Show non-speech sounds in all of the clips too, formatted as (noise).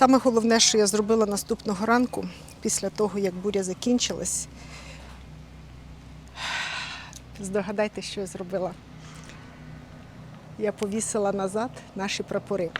Саме головне, що я зробила наступного ранку, після того, як буря закінчилась, здогадайте, що я зробила. Я повісила назад наші прапори.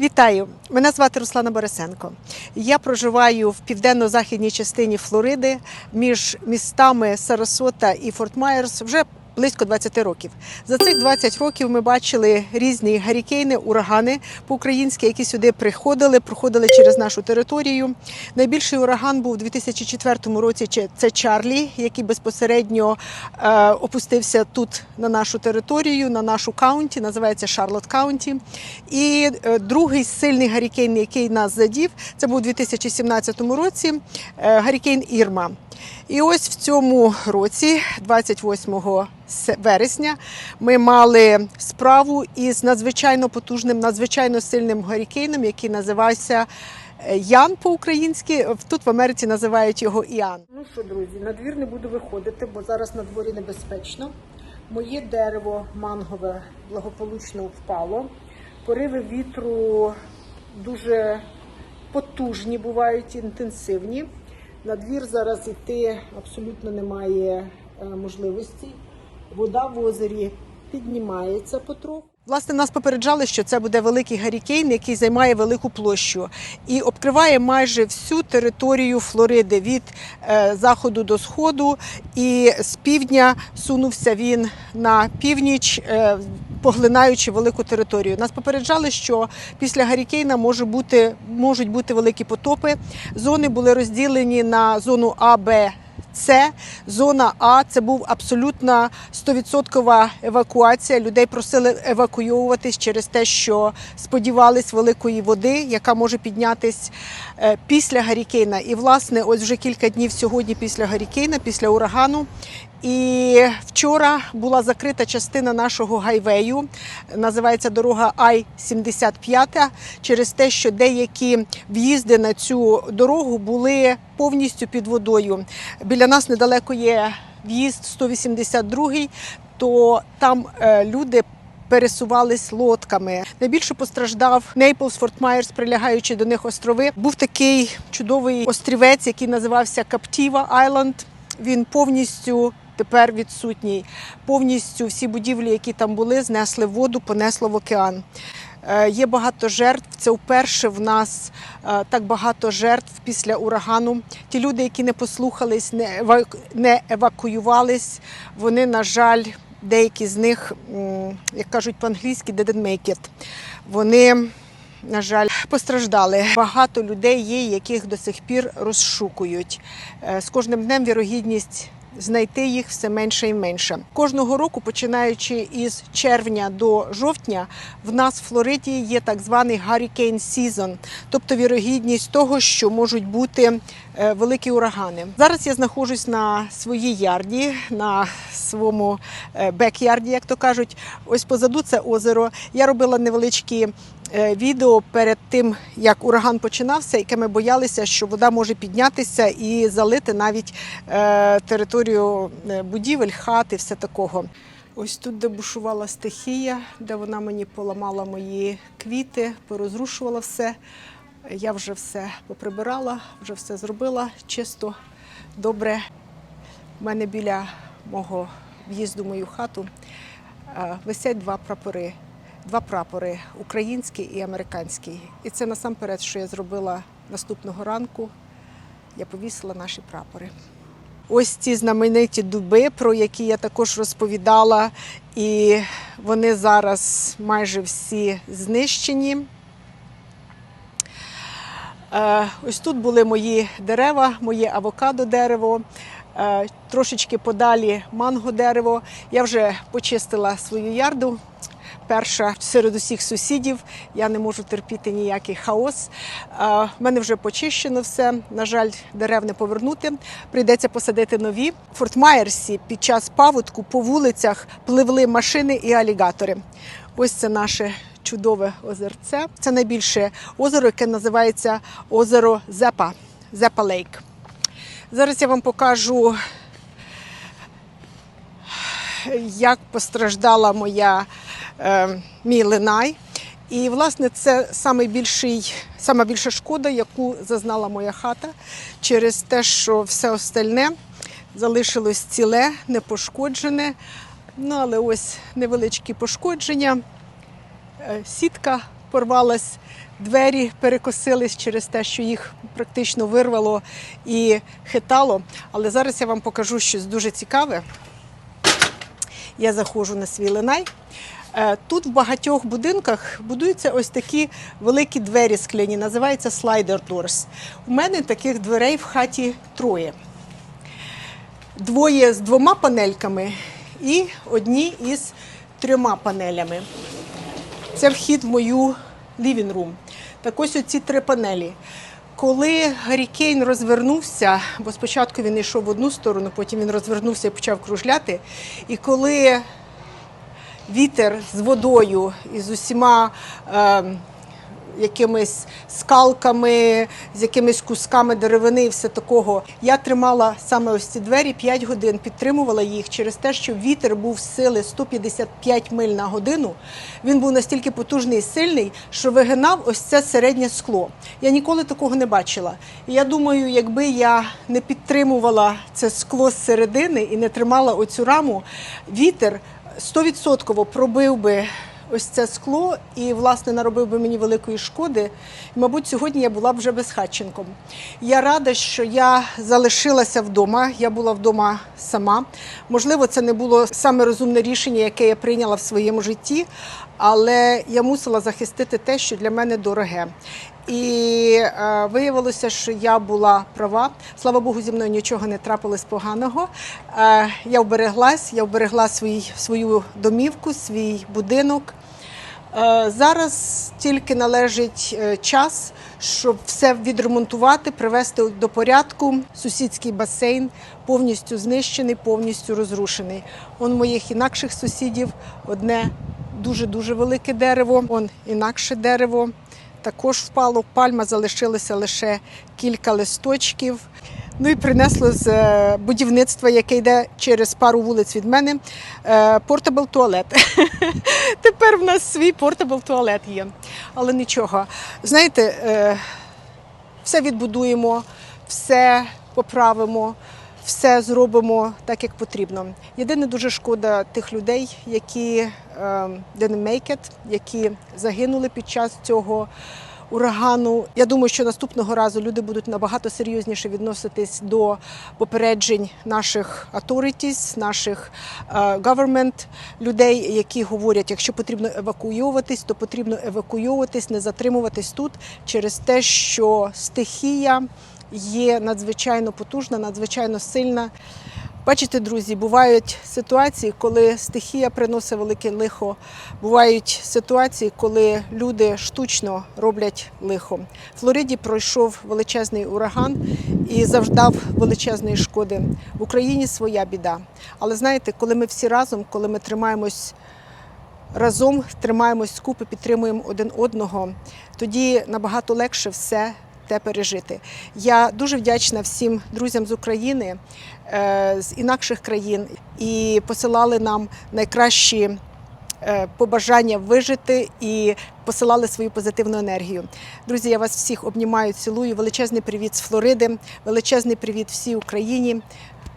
Вітаю! Мене звати Руслана Борисенко. Я проживаю в південно-західній частині Флориди між містами Сарасота і Форт Майерс вже близько 20 років. За цих 20 років ми бачили різні гарікейни, урагани по-українськи, які сюди приходили, проходили через нашу територію. Найбільший ураган був у 2004 році. Це- Чарлі, який безпосередньо е, опустився тут на нашу територію, на нашу каунті, називається Шарлот Каунті. І е, другий сильний гарікейн, який нас задів, це був у 2017 році е, гарікейн Ірма. І ось в цьому році, 28 вересня, ми мали справу із надзвичайно потужним, надзвичайно сильним гарікейном, який називався е, Ян по-українськи. Тут в Америці називають його Іан. Ну що, друзі, на двір не буду виходити, бо зараз на дворі небезпечно. Моє дерево мангове благополучно впало. Пориви вітру дуже потужні, бувають інтенсивні. На двір зараз йти абсолютно немає е, можливості. Вода в озері піднімається потроху. Власне, нас попереджали, що це буде великий гарікейн, який займає велику площу і обкриває майже всю територію Флориди від е, заходу до сходу. І з півдня сунувся він на північ, е, поглинаючи велику територію. Нас попереджали, що після гарікейна може бути, можуть бути великі потопи. Зони були розділені на зону А, Б. Це зона А, це був абсолютна 100% евакуація. Людей просили евакуйовуватись через те, що сподівались великої води, яка може піднятись е, після Гарікейна. І власне, ось вже кілька днів сьогодні після Гарікейна, після урагану. І вчора була закрита частина нашого гайвею, називається дорога Ай-75, через те, що деякі в'їзди на цю дорогу були повністю під водою. Біля нас недалеко є в'їзд 182, то там е, люди. Пересувались лодками. Найбільше постраждав Нейплс, Форт Майерс, прилягаючи до них острови. Був такий чудовий острівець, який називався Каптіва Айленд. Він повністю тепер відсутній. Повністю всі будівлі, які там були, знесли воду, понесло в океан. Е, Є багато жертв. Це вперше в нас е, так багато жертв після урагану. Ті люди, які не послухались, не ева- не евакуювались, вони, на жаль, деякі з них, як кажуть по-англійськи, didn't make it. Вони, на жаль, постраждали. Багато людей є, яких до сих пір розшукують. Е, З кожним днем вірогідність знайти їх все менше і менше. Кожного року, починаючи із червня до жовтня, в нас в Флориді є так званий Hurricane Season, тобто вірогідність того, що можуть бути е, великі урагани. Зараз я знаходжусь на своїй ярді, на своєму е, бек-ярді, як то кажуть. Ось позаду це озеро. Я робила невеличкі відео перед тим, як ураган починався, яке ми боялися, що вода може піднятися і залити навіть е, територію е, будівель, хат і все такого. Ось тут, де бушувала стихія, де вона мені поламала мої квіти, порозрушувала все. Я вже все поприбирала, вже все зробила чисто, добре. У мене біля мого в'їзду в мою хату е, висять два прапори. Два прапори український і американський. І це насамперед, що я зробила наступного ранку. Я повісила наші прапори. Ось ці знамениті дуби, про які я також розповідала, і вони зараз майже всі знищені. Е, Ось тут були мої дерева, моє авокадо дерево, е, трошечки подалі манго дерево. Я вже почистила свою ярду. Перша серед усіх сусідів. Я не можу терпіти ніякий хаос. В мене вже почищено все. На жаль, дерев не повернути. Прийдеться посадити нові. В Форт Майерсі під час паводку по вулицях пливли машини і алігатори. Ось це наше чудове озерце. Це найбільше озеро, яке називається озеро Зепа, Зепа Лейк. Зараз я вам покажу, як постраждала моя мій линай. І, власне, це найбільший, сама більша шкода, яку зазнала моя хата через те, що все остальне залишилось ціле, непошкоджене. Ну, але ось невеличкі пошкодження. Е, Сітка порвалась, двері перекосились через те, що їх практично вирвало і хитало. Але зараз я вам покажу щось дуже цікаве. Я заходжу на свій линай. Е, Тут в багатьох будинках будуються ось такі великі двері скляні, називаються слайдер doors. У мене таких дверей в хаті троє. Двоє з двома панельками і одні із трьома панелями. Це вхід в мою living room. Так ось оці три панелі. Коли Гаррікейн розвернувся, бо спочатку він йшов в одну сторону, потім він розвернувся і почав кружляти. І коли вітер з водою і з усіма е, якимись скалками, з якимись кусками деревини і все такого. Я тримала саме ось ці двері 5 годин, підтримувала їх через те, що вітер був сили 155 миль на годину. Він був настільки потужний і сильний, що вигинав ось це середнє скло. Я ніколи такого не бачила. І я думаю, якби я не підтримувала це скло з середини і не тримала оцю раму, вітер 100% пробив би ось це скло і, власне, наробив би мені великої шкоди. Мабуть, сьогодні я була б вже безхатченком. Я рада, що я залишилася вдома. Я була вдома сама. Можливо, це не було саме розумне рішення, яке я прийняла в своєму житті, але я мусила захистити те, що для мене дороге. І е, виявилося, що я була права. Слава Богу, зі мною нічого не трапилось поганого. Е, я вбереглась, я вберегла свій, свою домівку, свій будинок. Е, Зараз тільки належить е, час, щоб все відремонтувати, привести до порядку. Сусідський басейн повністю знищений, повністю розрушений. Он моїх інакших сусідів одне дуже дуже велике дерево, он інакше дерево. Також впало пальма, залишилося лише кілька листочків. Ну і принесло з е, будівництва, яке йде через пару вулиць від мене, портабл туалет. (laughs) Тепер в нас свій портабл туалет є. Але нічого. Знаєте, е, все відбудуємо, все поправимо, все зробимо так, як потрібно. Єдине дуже шкода тих людей, які didn't make it, які загинули під час цього. Урагану. Я думаю, що наступного разу люди будуть набагато серйозніше відноситись до попереджень наших authorities, наших е, government людей, які говорять, якщо потрібно евакуйовуватись, то потрібно евакуйовуватись, не затримуватись тут через те, що стихія є надзвичайно потужна, надзвичайно сильна. Бачите, друзі, бувають ситуації, коли стихія приносить велике лихо. Бувають ситуації, коли люди штучно роблять лихо. В Флориді пройшов величезний ураган і завдав величезної шкоди. В Україні своя біда. Але знаєте, коли ми всі разом, коли ми тримаємось разом, тримаємось скупи, підтримуємо один одного, тоді набагато легше все те пережити. Я дуже вдячна всім друзям з України, е, з інакших країн і посилали нам найкращі е, побажання вижити і посилали свою позитивну енергію. Друзі, я вас всіх обнімаю, цілую. Величезний привіт з Флориди, величезний привіт всій Україні.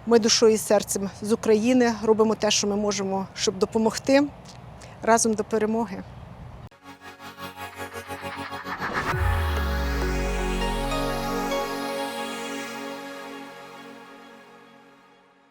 Ми душою і серцем з України робимо те, що ми можемо, щоб допомогти разом до перемоги.